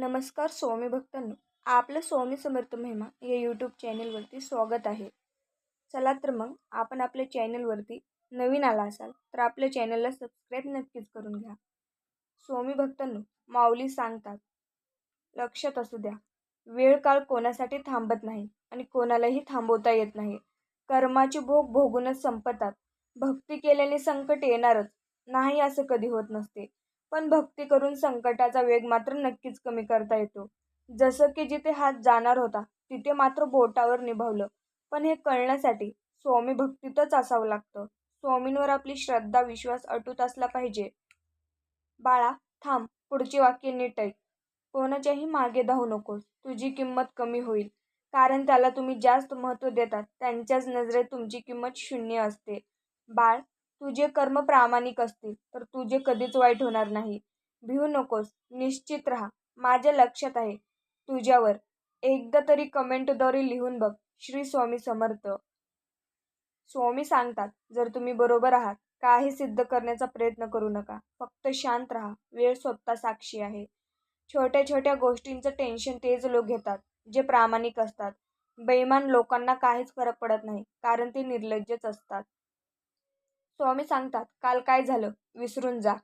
नमस्कार स्वामी भक्तांनो आपलं स्वामी समर्थ महिमा या यूट्यूब चॅनलवरती स्वागत आहे. चला तर मग आपण आपल्या चॅनलवरती नवीन आला असाल तर आपल्या चॅनलला सबस्क्राईब नक्कीच करून घ्या. स्वामी भक्तांनो माऊली सांगतात लक्षात असू द्या वेळ काळ कोणासाठी थांबत नाही आणि कोणालाही थांबवता येत नाही. कर्माचे भोग भोगूनच संपतात. भक्ती केल्याने संकट येणारच. नाही असं कधी होत नसते. पण भक्ती करून संकटाचा वेग मात्र नक्कीच कमी करता येतो. जसं की जिथे हात जाणार होता तिथे मात्र बोटावर निभावलं. पण हे कळण्यासाठी स्वामी भक्तीतच असावं लागतं. स्वामींवर आपली श्रद्धा विश्वास अटूट असला पाहिजे. बाळा थांब पुढची वाक्य नीट ऐक. कोणाच्याही मागे धावू नकोस. तुझी किंमत कमी होईल. कारण त्याला तुम्ही जास्त महत्त्व देतात. त्यांच्याच नजरेत तुमची किंमत शून्य असते. बाळ तुझे कर्म प्रामाणिक असतील तर तुझे कधीच वाईट होणार नाही. भिवू नकोस निश्चित राहा. माझ्या लक्षात आहे. तुझ्यावर एकदा तरी कमेंटद्वारे लिहून बघ. श्री स्वामी समर्थ. स्वामी सांगतात जर तुम्ही बरोबर आहात काही सिद्ध करण्याचा प्रयत्न करू नका. फक्त शांत राहा. वेळ स्वतः साक्षी आहे. छोट्या छोट्या गोष्टींचं टेन्शन तेच लोक घेतात जे प्रामाणिक असतात. बेईमान लोकांना काहीच फरक पडत नाही कारण ते निर्लज्जच असतात. स्वामी सांगतात काल काय झालं? विसरून जा.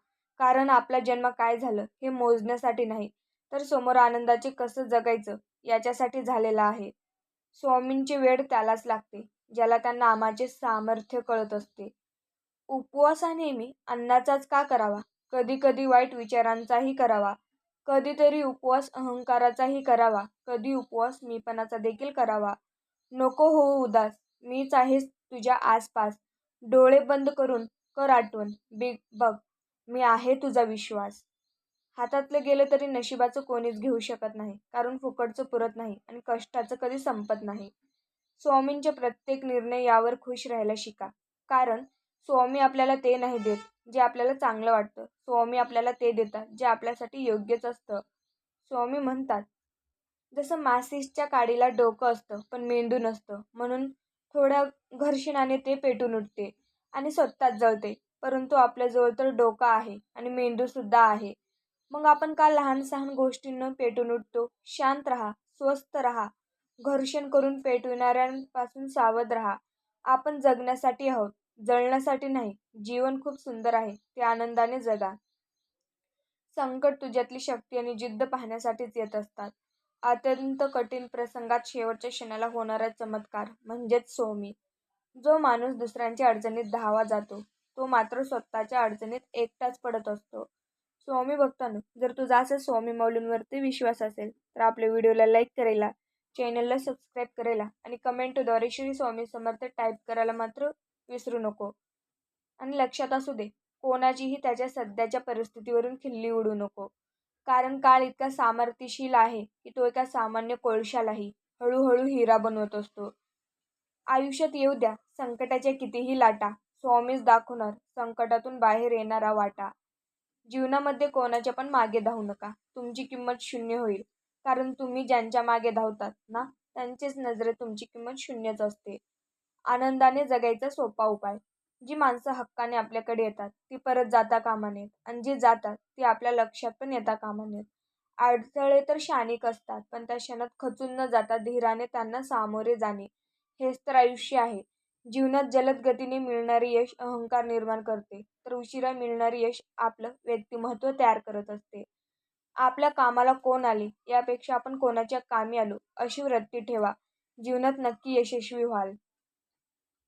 कारण आपला जन्म काय झालं हे मोजण्यासाठी नाही. तर समोर आनंदाचे कसं जगायचं याच्यासाठी झालेला आहे स्वामींची वेळ त्यालाच लागते ज्याला त्या नामाचे सामर्थ्य कळत असते. उपवास हा नेहमी अन्नाचाच का करावा? कधी कधी वाईट विचारांचाही करावा. कधीतरी उपवास अहंकाराचाही करावा. कधी उपवास मीपणाचा देखील करावा. नको हो उदास. मीच आहेस तुझ्या आसपास. डोळे बंद करून कर आठवण. बिग बघ मी आहे तुझा विश्वास. हातातलं गेलं तरी नशिबाचं कोणीच घेऊ शकत नाही कारण फुकटचं पुरत नाही आणि कष्टाचं कधी संपत नाही. स्वामींचे प्रत्येक निर्णय यावर खुश राहायला शिका. कारण स्वामी आपल्याला ते नाही देत जे आपल्याला चांगलं वाटतं. स्वामी आपल्याला ते देतात जे आपल्यासाठी योग्यच असतं. स्वामी म्हणतात जसं मासिसच्या काडीला डोकं असतं पण मेंदू नसतं. म्हणून थोड्या घर्षणाने ते पेटून उठते आणि स्वतःच जळते. परंतु आपल्याजवळ तर डोकं आहे आणि मेंदूसुद्धा आहे. मग आपण का लहान सहान गोष्टींना पेटून उठतो? शांत राहा स्वस्थ राहा. घर्षण करून पेटविणाऱ्यांपासून सावध राहा. आपण जगण्यासाठी आहोत. जळण्यासाठी नाही जीवन खूप सुंदर आहे. ते आनंदाने जगा. संकट तुझ्यातली शक्ती आणि जिद्द पाहण्यासाठीच येत असतात. अत्यंत कठीण प्रसंगात शेवटच्या क्षणाला होणारा चमत्कार म्हणजेच सौमी. जो माणूस दुसऱ्यांच्या अडचणीत धावा जातो तो मात्र स्वतःच्या अडचणीत एकटाच पडत असतो. स्वामी भक्तांनो जर तुझा असं स्वामी मौलींवरती विश्वास असेल तर आपल्या व्हिडिओला लाईक करायला चॅनलला सबस्क्राईब करायला आणि कमेंटद्वारे श्री स्वामी समर्थ टाईप करायला मात्र विसरू नको. आणि लक्षात असू दे कोणाचीही त्याच्या सध्याच्या परिस्थितीवरून खिल्ली उडू नको. कारण काळ इतका सामर्थ्यशील आहे की तो एका सामान्य कोळशालाही हळूहळू हिरा बनवत असतो. आयुष्यात येऊ द्या संकटाच्या कितीही लाटा स्वामीच दाखवणार संकटातून बाहेर येणारा वाटा. जीवनामध्ये कोणाच्या पण मागे धावू नका तुमची किंमत शून्य होईल. कारण तुम्ही ज्यांच्या मागे धावतात ना त्यांचेच नजरेत तुमची किंमत शून्यच असते. आनंदाने जगायचा सोपा उपाय. जी माणसं हक्काने आपल्याकडे येतात ती परत जाता कामा नयेत आणि जी जातात ती आपल्या लक्षात पण येता कामा नयेत. अडथळे तर शानिक असतात पण त्या क्षणात खचून न जाता धीराने त्यांना सामोरे जाणे हेच तर आयुष्य आहे. जीवनात जलद गतीने मिळणारे यश अहंकार निर्माण करते तर उशिरा मिळणारे यश आपलं व्यक्तिमत्व तयार करत असते. आपल्या कामाला कोण आले यापेक्षा आपण कोणाच्या कामी आलो अशी वृत्ती ठेवा. जीवनात नक्की यशस्वी व्हाल.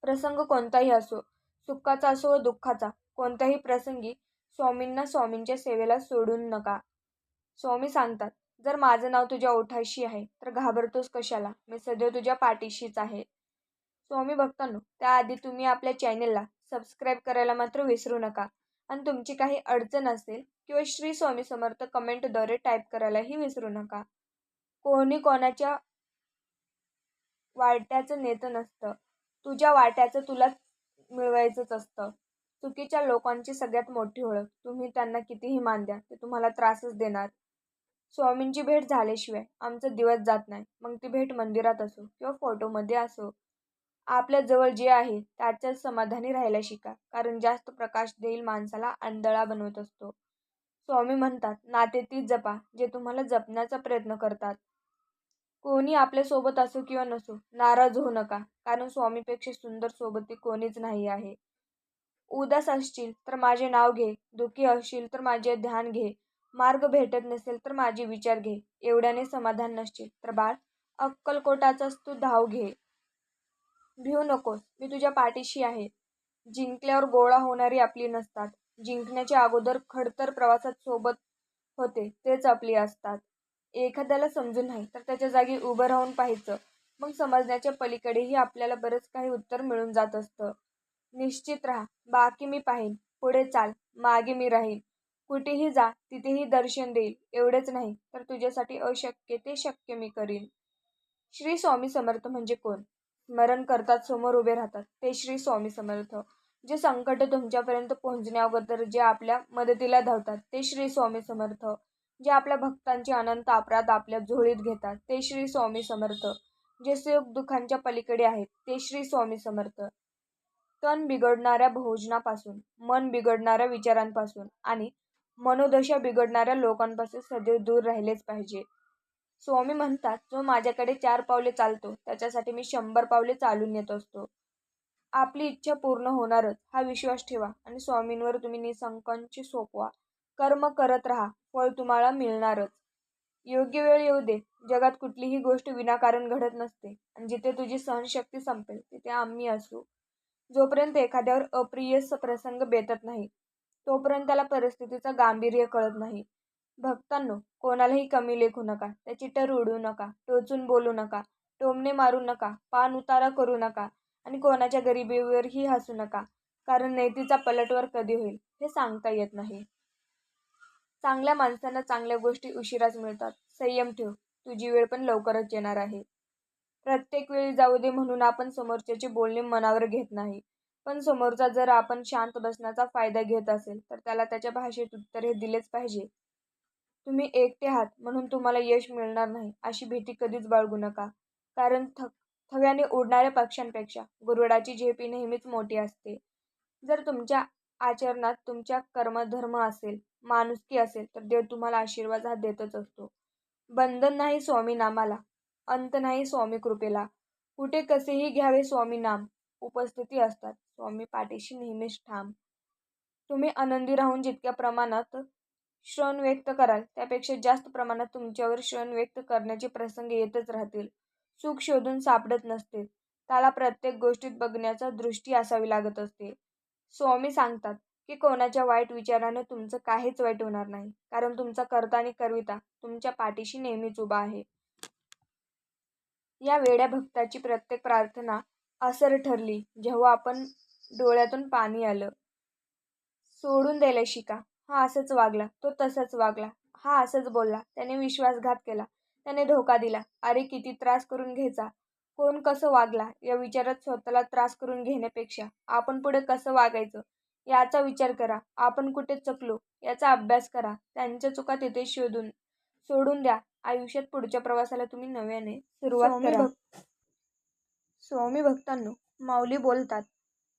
प्रसंग कोणताही असो सुखाचा असो व दुःखाचा कोणत्याही प्रसंगी स्वामींना स्वामींच्या सेवेला सोडून नका. स्वामी सांगतात जर माझं नाव तुझ्या ओठाशी आहे तर घाबरतोस कशाला? मी सदैव तुझ्या पाठीशीच आहे. स्वामी भक्तांनो त्याआधी तुम्ही आपल्या चॅनेलला सबस्क्राईब करायला मात्र विसरू नका. आणि तुमची काही अडचण असेल किंवा श्री स्वामी समर्थ कमेंटद्वारे टाईप करायलाही विसरू नका. कोणी कोणाच्या वाट्याचं नेतं नसतं. तुझ्या वाट्याचं तुला मिळवायचंच असतं. चुकीच्या लोकांची सगळ्यात मोठी ओळख. तुम्ही त्यांना कितीही मान द्या ते तुम्हाला त्रासच देणार. स्वामींची भेट झाल्याशिवाय आमचा दिवस जात नाही. मग ती भेट मंदिरात असो किंवा फोटोमध्ये असो. आपल्या जवळ जे आहे त्याच्याच समाधानी राहायला शिका. कारण जास्त प्रकाश देईल माणसाला आंधळा बनवत असतो. स्वामी म्हणतात नाते ती जपा जे तुम्हाला जपण्याचा प्रयत्न करतात. कोणी आपल्यासोबत असो किंवा नसो नाराज होऊ नका. कारण स्वामीपेक्षा सुंदर सोबती कोणीच नाही आहे. उदास असशील तर माझे नाव घे. दुःखी असशील तर माझे ध्यान घे. मार्ग भेटत नसेल तर माझे विचार घे. एवढ्याने समाधान नसशील तर बाळ अक्कलकोटाचाच तू धाव घे. भिऊ नकोस. मी तुझ्या पाठीशी आहे. जिंकल्यावर गोळा होणारी आपली नसतात. जिंकण्याच्या अगोदर खडतर प्रवासात सोबत होते. तेच आपली असतात. एखाद्याला समजून नाही तर त्याच्या जागी उभं राहून पाहायचं. मग समजण्याच्या पलीकडेही आपल्याला बरंच काही उत्तर मिळून जात असतं. निश्चित राहा बाकी मी पाहीन. पुढे चाल मागे मी राहीन. कुठेही जा तिथेही दर्शन देईल. एवढेच नाही तर तुझ्यासाठी अशक्य ते शक्य मी करीन. श्री स्वामी समर्थ म्हणजे कोण? स्मरण करतात समोर उभे राहतात. ते श्री स्वामी समर्थ. जे संकट तुमच्यापर्यंत पोहोचण्याअगोदर जे आपल्या मदतीला धावतात ते श्री स्वामी समर्थ. जे आपल्या भक्तांचे अनंत अपराध आपल्या झोळीत घेतात ते श्री स्वामी समर्थ. जे सुख दुःखांच्या पलीकडे आहेत ते श्री स्वामी समर्थ. तन बिघडणाऱ्या भोजनापासून मन बिघडणाऱ्या विचारांपासून आणि मनोदशा बिघडणाऱ्या लोकांपासून सदैव दूर राहिलेच पाहिजे. स्वामी म्हणतात जो माझ्याकडे चार पावले चालतो त्याच्यासाठी मी शंभर पावले चालून येत असतो. आपली इच्छा पूर्ण होणारच हा विश्वास ठेवा आणि स्वामींवर तुम्ही निसंकंच सोपवा. कर्म करत राहा फळ तुम्हाला मिळणारच. योग्य वेळ येऊ दे जगात कुठलीही गोष्ट विनाकारण घडत नसते आणि जिथे तुझी सहनशक्ती संपेल तिथे आम्ही असू. जोपर्यंत एखाद्यावर अप्रिय प्रसंग बेतत नाही तोपर्यंत त्याला परिस्थितीचं गांभीर्य कळत नाही. भक्तांनो कोणालाही कमी लेखू नका त्याची टर उडू नका टोचून बोलू नका टोमणे मारू नका पान उतारा करू नका आणि कोणाच्या गरिबीवरही हसू नका कारण नेतीचा पलटवर कधी होईल हे सांगता येत नाही. चांगल्या माणसांना चांगल्या गोष्टी उशिराच मिळतात. संयम ठेव. तुझी वेळ पण लवकरच येणार आहे. प्रत्येक वेळी जाऊ दे म्हणून आपण समोरच्याचे बोलणे मनावर घेत नाही. पण समोरचा जर आपण शांत बसण्याचा फायदा घेत असेल तर त्याला त्याच्या भाषेत उत्तर हे दिलेच पाहिजे. तुम्ही एकटे आहात म्हणून तुम्हाला यश मिळणार नाही अशी भीती कधीच बाळगू नका. कारण थ थव्याने उडणाऱ्या पक्ष्यांपेक्षा गुरुडाची झेपी नेहमीच मोठी असते. जर तुमच्या आचरणात तुमच्या कर्मधर्म असेल माणुसकी असेल तर देव तुम्हाला आशीर्वाद हा देतच असतो. बंधन नाही स्वामी नामाला अंत नाही स्वामी कृपेला. कुठे कसेही घ्यावे स्वामी नाम उपस्थिती असतात स्वामी पाठीशी नेहमीच ठाम. तुम्ही आनंदी राहून जितक्या प्रमाणात श्रण व्यक्त कराल त्यापेक्षा जास्त प्रमाणात तुमच्यावर श्रण व्यक्त करण्याचे प्रसंग येतच राहतील. सुख शोधून सापडत नसते त्याला प्रत्येक गोष्टीत बघण्याचा दृष्टी असावी लागत असते. स्वामी सांगतात की कोणाच्या वाईट विचारानं तुमचं काहीच वाईट होणार नाही. कारण तुमचा कर्ता आणि करविता तुमच्या पाठीशी नेहमीच उभा आहे. या वेड्या भक्ताची प्रत्येक प्रार्थना असर ठरली जेव्हा आपण डोळ्यातून पाणी आलं. सोडून द्यायला शिका. हा असंच वागला तो तसंच वागला. हा असंच बोलला. त्याने विश्वासघात केला. त्याने धोका दिला. अरे किती त्रास करून घ्यायचा. कोण कसं वागला या विचारात स्वतःला त्रास करून घेण्यापेक्षा आपण पुढे कसं वागायचं याचा विचार करा. आपण कुठे चकलो याचा अभ्यास करा. त्यांच्या चुका तिथे शोधून सोडून द्या. आयुष्यात पुढच्या प्रवासाला तुम्ही नव्याने सुरुवात करा. स्वामी भक्तांनो माऊली बोलतात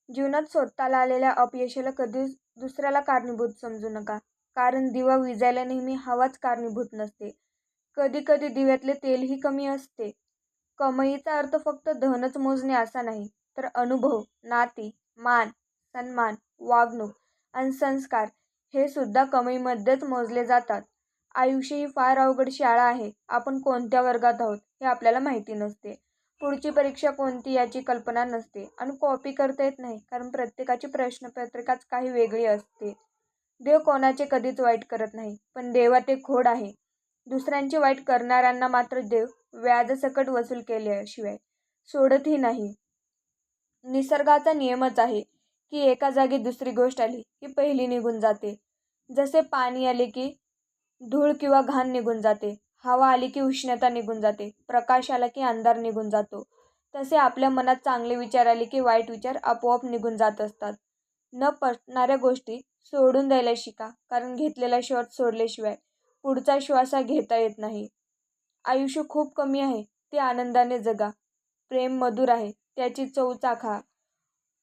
जीवनात स्वतःला आलेल्या अपयशाला कधीच दुसऱ्याला कारणीभूत समजू नका. कारण दिवा विजायला नेहमी हवाच कारणीभूत नसते. कधी कधी दिव्यातले तेलही कमी असते. कमईचा अर्थ फक्त धनच मोजणे असा नाही तर अनुभव नाती मान सन्मान वागणूक आणि संस्कार हे सुद्धा कमाईमध्येच मोजले जातात. आयुष्य ही फार अवघड शाळा आहे. आपण कोणत्या वर्गात आहोत हे आपल्याला माहिती नसते. पुढची परीक्षा कोणती याची कल्पना नसते आणि कॉपी करता येत नाही कारण प्रत्येकाची प्रश्नपत्रिकाच काही वेगळी असते. देव कोणाचे कधीच वाईट करत नाही पण देवात एक खोड आहे. दुसऱ्यांचे वाईट करणाऱ्यांना मात्र देव व्याजसकट वसूल केल्याशिवाय सोडतही नाही. निसर्गाचा नियमच आहे की एका जागी दुसरी गोष्ट आली की पहिली निघून जाते. जसे पाणी आले की धूळ किंवा घाण निघून जाते हवा आली की उष्णता निघून जाते प्रकाश आला की अंधार निघून जातो. तसे आपल्या मनात चांगले विचार आले की वाईट विचार आपोआप निघून जात असतात. न पटणाऱ्या गोष्टी सोडून द्यायला शिका कारण घेतलेला श्वास सोडल्याशिवाय पुढचा श्वास हा घेता येत नाही. आयुष्य खूप कमी आहे ते आनंदाने जगा. प्रेम मधुर आहे त्याची चव चाखा.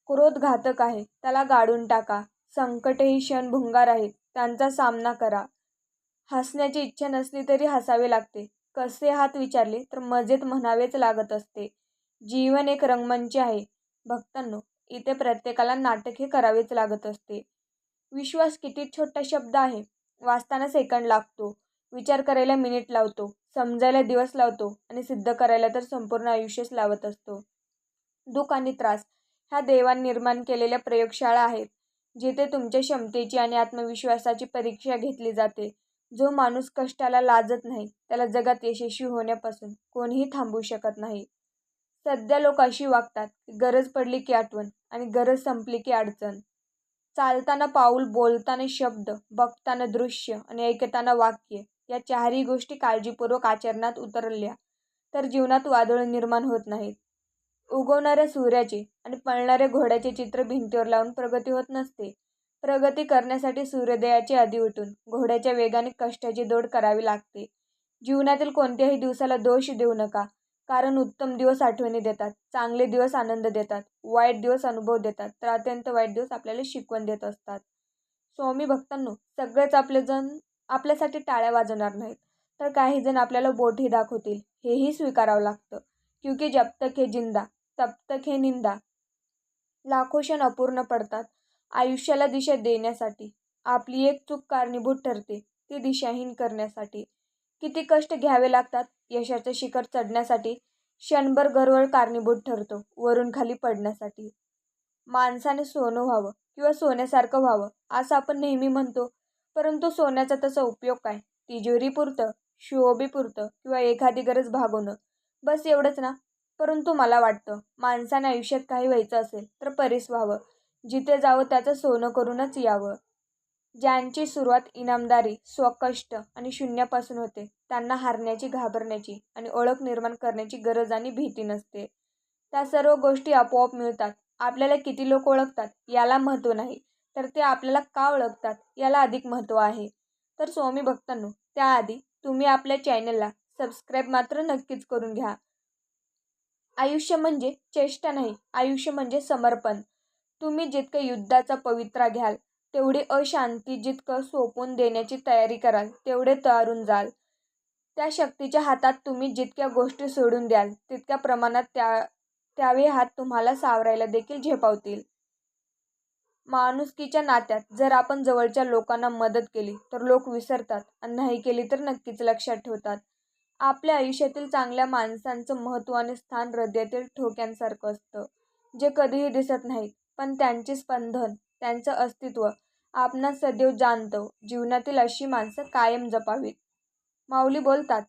क्रोध घातक आहे त्याला गाडून टाका. संकटही क्षण भुंगार आहेत त्यांचा सामना करा. हसण्याची इच्छा नसली तरी हसावे लागते. कसे हात विचारले तर मजेत म्हणावेच लागत असते. जीवन एक रंगमंच आहे. भक्तांनो इथे प्रत्येकाला नाटक हे करावेच लागत असते. विश्वास किती छोटा शब्द आहे वाचताना सेकंड लागतो. विचार करायला मिनिट लावतो समजायला दिवस लावतो आणि सिद्ध करायला तर संपूर्ण आयुष्यच लावत असतो. दुःख आणि त्रास ह्या देवान निर्माण केलेल्या प्रयोगशाळा आहेत जिथे तुमच्या क्षमतेची आणि आत्मविश्वासाची परीक्षा घेतली जाते. जो माणूस कष्टाला लाजत नाही त्याला जगात यशस्वी होण्यापासून कोणीही थांबवू शकत नाही. सध्या लोक अशी वागतात गरज पडली की आठवण आणि गरज संपली की अडचण. चालताना पाऊल बोलताना शब्द बघताना दृश्य आणि ऐकताना वाक्य या चारही गोष्टी काळजीपूर्वक आचरणात उतरल्या तर जीवनात वादळ निर्माण होत नाहीत. उगवणाऱ्या सूर्याचे आणि पळणाऱ्या घोड्याचे चित्र भिंतीवर लावून प्रगती होत नसते. प्रगती करण्यासाठी सूर्योदयाचे आधी उठून घोड्याच्या वेगाने कष्टाची दौड करावी लागते. जीवनातील कोणत्याही दिवसाला दोष देऊ नका कारण उत्तम दिवस आठवणी देतात चांगले दिवस आनंद देतात वाईट दिवस अनुभव देतात तर अत्यंत वाईट दिवस आपल्याला शिकवण देत असतात. स्वामी भक्तांनो सगळेच आपले जण आपल्यासाठी टाळ्या वाजवणार नाहीत. तर काही जण आपल्याला बोटही दाखवतील. हेही स्वीकारावं लागतं. क्योंकि जब तक हे जिंदा तब तक हे निंदा. लाखो क्षण अपूर्ण पडतात आयुष्याला दिशा देण्यासाठी. आपली एक चूक कारणीभूत ठरते ती दिशाहीन करण्यासाठी. किती कष्ट घ्यावे लागतात यशाचं शिखर चढण्यासाठी. क्षणभर गरवळ कारणीभूत ठरतो वरून खाली पडण्यासाठी. माणसाने सोनं व्हावं किंवा सोन्यासारखं व्हावं असं आपण नेहमी म्हणतो परंतु सोन्याचा तसा उपयोग काय? तिजोरीपुरतं शोभेपुरतं किंवा एखादी गरज भागवणं? बस एवढंच ना? परंतु मला वाटतं माणसाने आयुष्यात काही व्हायचं असेल तर परीस व्हावं. जिथे जावं त्याचं सोनं करूनच यावं. ज्यांची सुरुवात इनामदारी स्वकष्ट आणि शून्यापासून होते त्यांना हारण्याची घाबरण्याची आणि ओळख निर्माण करण्याची गरज आणि भीती नसते. त्या सर्व गोष्टी आपोआप मिळतात. आपल्याला किती लोक ओळखतात याला महत्त्व नाही. तर ते आपल्याला का ओळखतात? याला अधिक महत्त्व आहे. तर स्वामी भक्तांनो त्याआधी तुम्ही आपल्या चॅनलला सबस्क्राईब मात्र नक्कीच करून घ्या. आयुष्य म्हणजे चेष्टा नाही आयुष्य म्हणजे समर्पण. तुम्ही जितकं युद्धाचा पवित्रा घ्याल तेवढी अशांती जितकं सोपून देण्याची तयारी कराल तेवढे तयारून जाल. त्या शक्तीच्या हातात तुम्ही जितक्या गोष्टी सोडून द्याल तितक्या प्रमाणात त्या त्यावेळी हात तुम्हाला सावरायला देखील झेपावतील. माणुसकीच्या नात्यात जर आपण जवळच्या लोकांना मदत केली तर लोक विसरतात आणि नाही केली तर नक्कीच लक्षात ठेवतात. आपल्या आयुष्यातील चांगल्या माणसांचं महत्त्व आणि स्थान हृदयातील ठोक्यांसारखं असतं जे कधीही दिसत नाहीत. पण त्यांचे स्पंदन त्यांचं अस्तित्व आपण सदैव जाणतो. जीवनातील अशी माणसं कायम जपावीत. माऊली बोलतात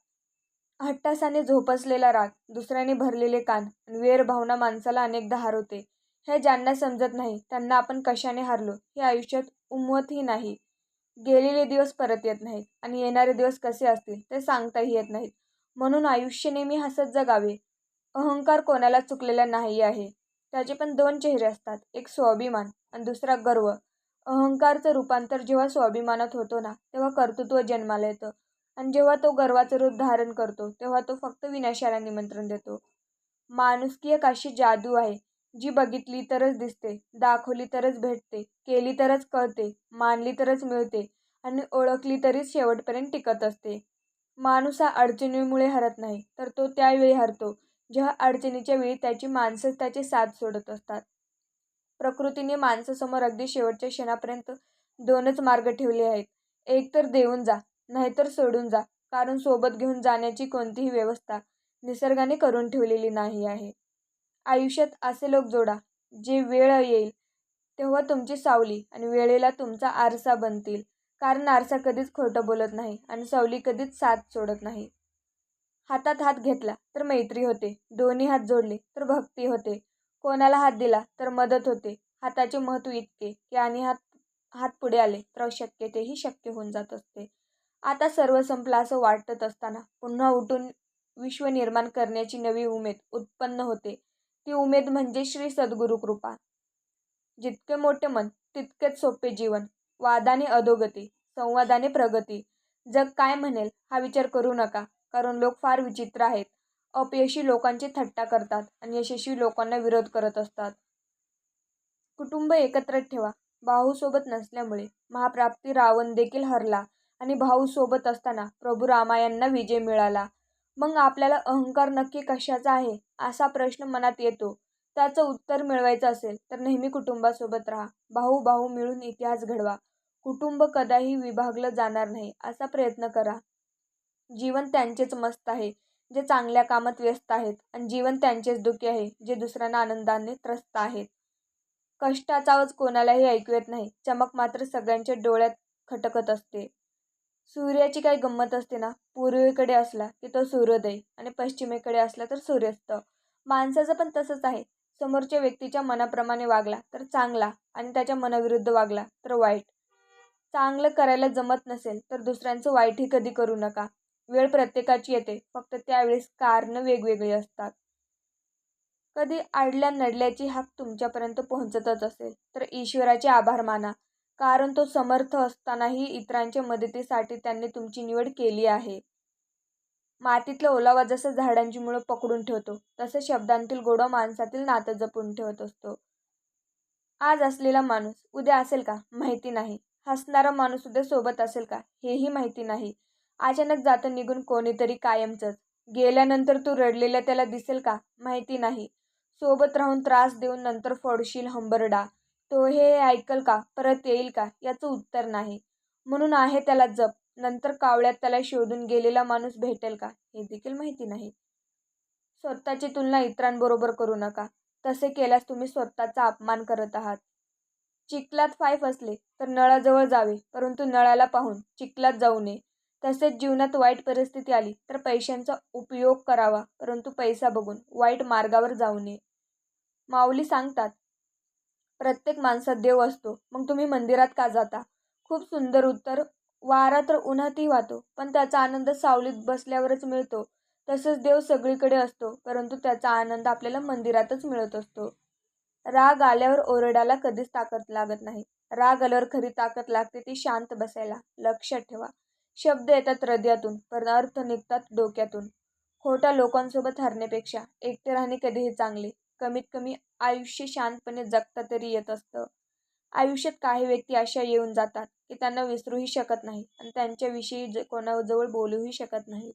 हट्टासाने झोपसलेला राग दुसऱ्याने भरलेले कान आणि वेर भावना माणसाला अनेकदा हरवते. हे ज्यांना समजत नाही त्यांना आपण कशाने हारलो? हे आयुष्यात उमवतही नाही. गेलेले दिवस परत येत नाहीत आणि येणारे दिवस कसे असतील ते सांगताही येत नाहीत. म्हणून आयुष्य नेहमी हसत जगावे. अहंकार कोणाला चुकलेला नाही आहे. त्याचे पण दोन चेहरे असतात एक स्वाभिमान आणि दुसरा गर्व. अहंकारचं रूपांतर जेव्हा स्वाभिमानात होतो ना तेव्हा कर्तृत्व जन्माला येतं. आणि जेव्हा तो गर्वाचं रूप धारण करतो तेव्हा तो फक्त विनाशाला निमंत्रण देतो. माणुसकी एक अशी जादू आहे जी बघितली तरच दिसते दाखवली तरच भेटते केली तरच कळते मानली तरच मिळते आणि ओळखली तरीच शेवटपर्यंत टिकत असते. माणूस हा अडचणीमुळे हरत नाही तर तो त्यावेळी हरतो जेव्हा अडचणीच्या वेळी त्याची माणसंच त्याचे साथ सोडत असतात. प्रकृतीने माणसासमोर अगदी शेवटच्या क्षणापर्यंत दोनच मार्ग ठेवले आहेत. एक तर देऊन जा नाहीतर सोडून जा कारण सोबत घेऊन जाण्याची कोणतीही व्यवस्था निसर्गाने करून ठेवलेली नाही आहे. आयुष्यात असे लोक जोडा जे वेळ येईल तेव्हा तुमची सावली आणि वेळेला तुमचा आरसा बनतील. कारण आरसा कधीच खोटं बोलत नाही आणि सावली कधीच साथ सोडत नाही. हातात हात घेतला तर मैत्री होते. दोन्ही हात जोडले तर भक्ती होते. कोणाला हात दिला तर मदत होते. हाताचे महत्त्व इतके की आणि हात हात पुढे आले तर शक्य तेही शक्य होऊन जात असते. आता सर्व संपलं असं वाटत असताना पुन्हा उठून विश्व निर्माण करण्याची नवी उमेद उत्पन्न होते. ती उमेद म्हणजे श्री सद्गुरु कृपा. जितके मोठे मन तितकेच सोपे जीवन वादाने अधोगती संवादाने प्रगती. जग काय म्हणेल हा विचार करू नका कारण लोक फार विचित्र आहेत. अपयशी लोकांची थट्टा करतात आणि यशस्वी लोकांना विरोध करत असतात. कुटुंब एकत्र ठेवा भाऊसोबत नसल्यामुळे महाप्राप्ती रावण देखील हरला आणि भाऊ सोबत असताना प्रभू रामायांना विजय मिळाला. मग आपल्याला अहंकार नक्की कशाचा आहे असा प्रश्न मनात येतो. त्याचं उत्तर मिळवायचं असेल तर नेहमी कुटुंबासोबत राहा. भाऊ भाऊ मिळून इतिहास घडवा. कुटुंब कदाही विभागलं जाणार नाही असा प्रयत्न करा. जीवन त्यांचेच मस्त आहे जे चांगल्या कामात व्यस्त आहेत आणि जीवन त्यांचेच दुःखी आहे जे दुसऱ्यांना आनंदाने त्रस्त आहेत. कष्टाचा कोणालाही ऐकू येत नाही चमक मात्र सगळ्यांच्या डोळ्यात खटकत असते. सूर्याची काही गंमत असते ना? पूर्वेकडे असला की तो सूर्योदय आणि पश्चिमेकडे असला तर सूर्यास्त. माणसाचं पण तसंच आहे. समोरच्या व्यक्तीच्या मनाप्रमाणे वागला तर चांगला आणि त्याच्या मनाविरुद्ध वागला तर वाईट. चांगलं करायला जमत नसेल तर दुसऱ्यांचं वाईटही कधी करू नका. वेळ प्रत्येकाची येते. फक्त त्यावेळेस कारणं वेगवेगळी असतात. कधी आडल्या नडल्याची हाक तुमच्यापर्यंत पोहोचतच असेल तर ईश्वराचे आभार माना. कारण तो समर्थ असतानाही इतरांच्या मदतीसाठी त्यांनी तुमची निवड केली आहे. मातीतला ओलावा जसं झाडांची मुळं पकडून ठेवतो तसं शब्दांतील गोडवा माणसातील नातं जपून ठेवत असतो. आज असलेला माणूस उद्या असेल का? माहिती नाही. हसणारा माणूस उद्या सोबत असेल का? हेही माहिती नाही. अचानक जातं निघून कोणीतरी कायमचंच. गेल्यानंतर तू रडलेला त्याला दिसेल का? माहिती नाही. सोबत राहून त्रास देऊन नंतर फोडशील हंबरडा. तो हे ऐकल का? परत येईल का? याचं उत्तर नाही. म्हणून आहे त्याला जप. नंतर कावळ्यात त्याला शोधून गेलेला माणूस भेटेल का? हे देखील माहिती नाही. स्वतःची तुलना इतरांबरोबर करू नका. तसे केल्यास तुम्ही स्वतःचा अपमान करत आहात. चिखलात पाय फसले तर नळाजवळ जावे परंतु नळाला पाहून चिखलात जाऊ नये. तसेच जीवनात वाईट परिस्थिती आली तर पैशांचा उपयोग करावा परंतु पैसा बघून वाईट मार्गावर जाऊ नये. माऊली सांगतात प्रत्येक माणसात देव असतो. मग तुम्ही मंदिरात का जाता? खूप सुंदर उत्तर. वारा तर उन्हातही वाहतो पण त्याचा आनंद सावलीत बसल्यावरच मिळतो. तसंच देव सगळीकडे असतो परंतु त्याचा आनंद आपल्याला मंदिरातच मिळत असतो. राग आल्यावर ओरडाला कधीच ताकद लागत नाही. राग आल्यावर खरी ताकद लागते ती शांत बसायला. लक्षात ठेवा. शब्द येतात हृदयातून पण अर्थ निघतात डोक्यातून. खोट्या लोकांसोबत हरण्यापेक्षा एकटे राहणे कधीही चांगले. कमीत कमी आयुष्य शांतपणे जगता तरी येत असतं. आयुष्यात काही व्यक्ती अशा येऊन जातात की त्यांना विसरूही शकत नाही आणि त्यांच्याविषयी ज कोणाजवळ बोलूही शकत नाही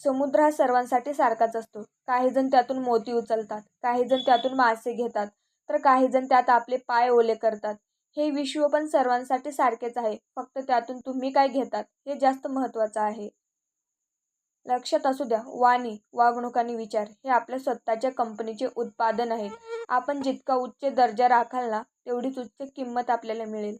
समुद्र हा सर्वांसाठी सारखाच असतो. काही जण त्यातून मोती उचलतात काही जण त्यातून मासे घेतात तर काही जण त्यात आपले पाय ओले करतात. हे विश्व पण सर्वांसाठी सारखेच आहे. फक्त त्यातून तुम्ही काय घेतात हे जास्त महत्त्वाचं आहे. लक्षात असू द्या वाणी वागणूक आणि विचार हे आपल्या स्वतःच्या कंपनीचे उत्पादन आहेत आपण जितका उच्च दर्जा राखाल ना तेवढीच उच्च किंमत आपल्याला मिळेल.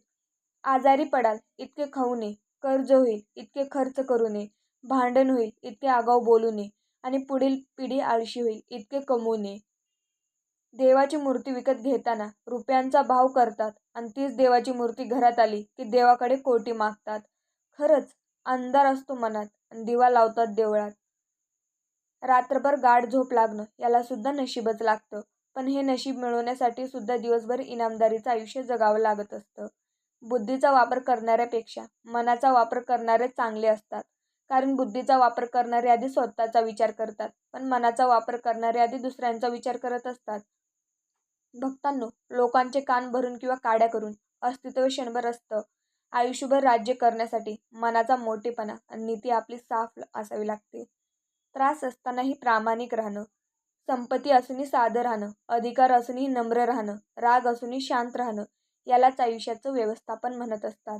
आजारी पडाल इतके खाऊ नये. कर्ज होईल इतके खर्च करू नये. भांडण होईल इतके आगाऊ बोलू नये. आणि पुढील पिढी आळशी होईल इतके कमवू नये. देवाची मूर्ती विकत घेताना रुपयांचा भाव करतात. आणि तीच देवाची मूर्ती घरात आली की देवाकडे कोटी मागतात. खरंच अंधार असतो मनात आणि दिवा लावतात देवळात. रात्रभर गाढ झोप लागणं याला सुद्धा नशीबच लागतं. पण हे नशीब मिळवण्यासाठी सुद्धा दिवसभर इनामदारीचं आयुष्य जगावं लागत असतं. बुद्धीचा वापर करणाऱ्यापेक्षा मनाचा वापर करणारे चांगले असतात. कारण बुद्धीचा वापर करणारे आधी स्वतःचा विचार करतात पण मनाचा वापर करणारे आधी दुसऱ्यांचा विचार करत असतात. भक्तांनो लोकांचे कान भरून किंवा काड्या करून अस्तित्व क्षणभर असतं. आयुष्यभर राज्य करण्यासाठी मनाचा मोठेपणा आणि नीती आपली साफ असावी लागते. त्रास असतानाही प्रामाणिक राहणं संपत्ती असूनही साधं राहणं अधिकार असूनही नम्र राहणं राग असूनही शांत राहणं यालाच आयुष्याचं व्यवस्थापन म्हणत असतात.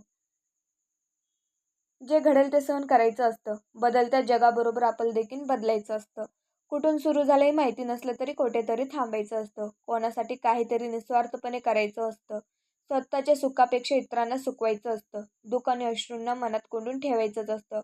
जे घडेल ते सहन करायचं असतं बदलत्या जगाबरोबर आपण देखील बदलायचं असतं. कुठून सुरू झालंही माहिती नसलं तरी कुठेतरी थांबायचं असतं. कोणासाठी काहीतरी निस्वार्थपणे करायचं असतं. स्वतःच्या सुखापेक्षा इतरांना सुकवायचं असतं. दुःख आणि अश्रूंना मनात कोंडून ठेवायचंच असतं.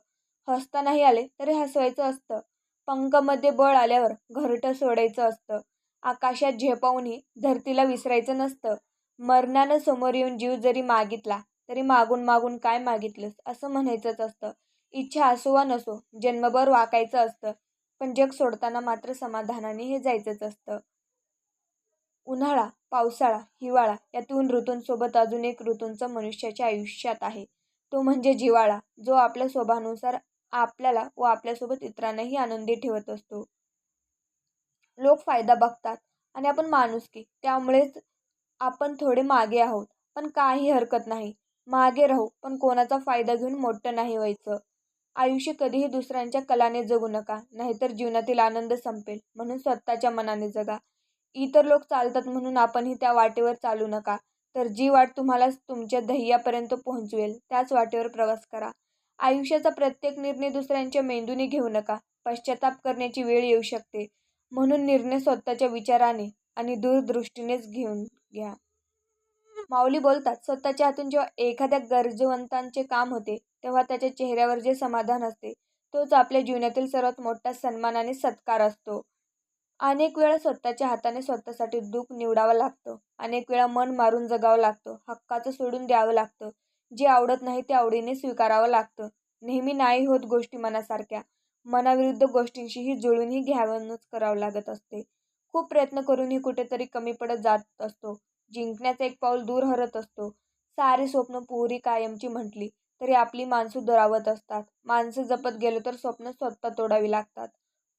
हसता नाही आले तरी हसवायचं असतं. पंखामध्ये बळ आल्यावर घरटं सोडायचं असतं. आकाशात झेपावूनही धरतीला विसरायचं नसतं. मरणानं समोर येऊन जीव जरी मागितला तरी मागून मागून काय मागितलंस असं म्हणायचंच असतं. इच्छा असो वा नसो जन्मभर वाकायचं असतं. पण जग सोडताना मात्र समाधानाने हे जायचंच असतं. उन्हाळा पावसाळा हिवाळा या तीन ऋतूंसोबत अजून एक ऋतूंचा मनुष्याच्या आयुष्यात आहे. तो म्हणजे जिवाळा जो आपल्या स्वभावानुसार आपल्याला व आपल्यासोबत इतरांनाही आनंदी ठेवत असतो. लोक फायदा बघतात आणि आपण माणुसकी त्यामुळेच आपण थोडे मागे आहोत पण काही हरकत नाही. मागे राहू पण कोणाचा फायदा घेऊन मोठं नाही व्हायचं. आयुष्य कधीही दुसऱ्यांच्या कलाने जगू नका नाहीतर जीवनातील आनंद संपेल म्हणून स्वतःच्या मनाने जगा. इतर लोक चालतात म्हणून आपणही त्या वाटेवर चालू नका. तर जी वाट तुम्हाला तुमच्या ध्येयापर्यंत पोहोचवेल त्याच वाटेवर प्रवास करा. आयुष्याचा प्रत्येक निर्णय दुसऱ्यांच्या मेंदूने घेऊ नका. पश्चाताप करण्याची वेळ येऊ शकते. म्हणून निर्णय स्वतःच्या विचाराने आणि दूरदृष्टीनेच घेऊन घ्या. माऊली बोलतात स्वतःच्या हातून जेव्हा एखाद्या गरजवंतांचे काम होते तेव्हा त्याच्या चेहऱ्यावर जे समाधान असते तोच आपल्या जीवनातील सर्वात मोठा सन्मान आणि सत्कार असतो. अनेक वेळा स्वतःच्या हाताने स्वतःसाठी दुःख निवडावं लागतं. अनेक वेळा मन मारून जगावं लागतं. हक्काचं सोडून द्यावं लागतं. जे आवडत नाही ते आवडीने स्वीकारावं लागतं. नेहमी नाही होत गोष्टी मनासारख्या. मनाविरुद्ध गोष्टींशीही जुळूनही घ्यावूनच करावं लागत असते. खूप प्रयत्न करूनही कुठेतरी कमी पडत जात असतो. जिंकण्याचं एक पाऊल दूर हरत असतो. सारे स्वप्न पुरी कायमची म्हटली तरी आपली माणसं दुरावत असतात. माणसं जपत गेलो तर स्वप्न स्वतः तोडावी लागतात.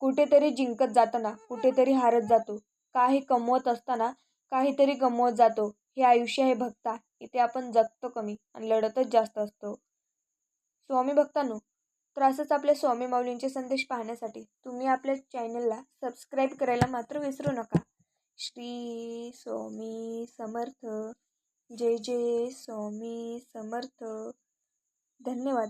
कुठेतरी जिंकत जाताना कुठेतरी हारत जातो. काही कमवत असताना काहीतरी गमवत जातो. हे आयुष्य आहे भक्ता. इथे आपण जगतो कमी आणि लढतच जास्त असतो. स्वामी भक्तांनो तर असंच आपल्या स्वामी माऊलींचे संदेश पाहण्यासाठी तुम्ही आपल्या चॅनलला सबस्क्राईब करायला मात्र विसरू नका. श्री स्वामी समर्थ. जय जय स्वामी समर्थ. धन्यवाद.